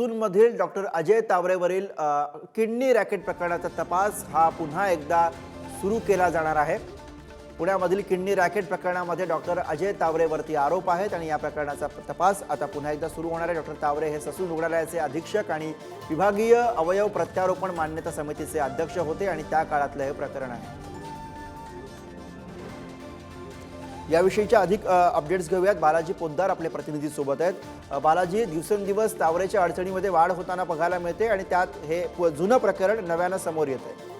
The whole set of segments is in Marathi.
मधील डॉक्टर अजय तावरेवरील किडनी रॅकेट प्रकरणाचा तपास हा पुन्हा एकदा सुरू केला जाणार आहे. पुण्यामधील किडनी रॅकेट प्रकरणामध्ये डॉक्टर अजय तावरेवरती आरोप आहेत आणि या प्रकरणाचा तपास आता पुन्हा एकदा सुरू होणार आहे. डॉक्टर तावरे हे ससून रुग्णालयाचे अधीक्षक आणि विभागीय अवयव प्रत्यारोपण मान्यता समितीचे अध्यक्ष होते आणि त्या काळातलं हे प्रकरण आहे. याविषयीच्या अधिक अपडेट्स घेऊयात. बालाजी पोद्दार आपले प्रतिनिधी सोबत आहेत बालाजी दिवसेंदिवस तावरेच्या अडचणीमध्ये वाढ होताना बघायला मिळते आणि त्यात हे जुनं प्रकरण नव्यानं समोर येत आहे.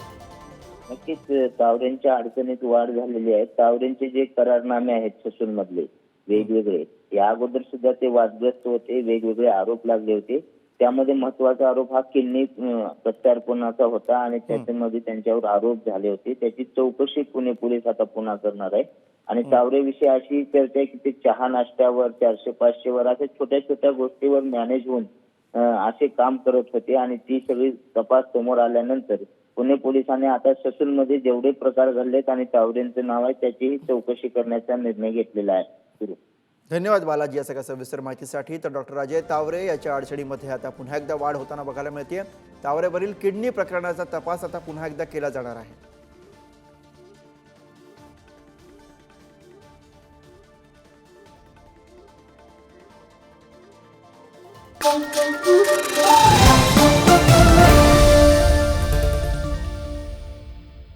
नक्कीच तावऱ्यांच्या अडचणीत वाढ झालेली आहे. तावऱ्यांचे जे करारनामे आहेत ससून मधले वेगवेगळे या अगोदर सुद्धा ते वादग्रस्त होते वेगवेगळे आरोप लागले होते. त्यामध्ये महत्त्वाचा आरोप हा किडनी प्रत्यार्पणाचा होता आणि त्याच्यामध्ये त्यांच्यावर आरोप झाले होते. त्याची चौकशी पुणे पोलीस आता पुन्हा करणार आहे. आणि तावरेविषयी अशी चर्चा आहे की ते चहा नाश्त्यावर चारशे पाचशे वर अशा छोट्या छोट्या गोष्टीवर मॅनेज होऊन असे काम करत होते आणि ती सगळी तपास समोर आल्यानंतर पुणे पोलिसांनी आता ससून मध्ये जेवढे प्रकार घडलेत आणि तावरेंचं नाव आहे त्याचीही चौकशी करण्याचा निर्णय घेतलेला आहे. धन्यवाद बालाजी या सगळ्या सविस्तर माहितीसाठी. तर डॉक्टर अजय तावरे याच्या अडचणीमध्ये आता पुन्हा एकदा वाढ होताना बघायला मिळते तावरेवरील किडनी प्रकरणाचा तपास आता पुन्हा एकदा केला जाणार आहे. Thank you.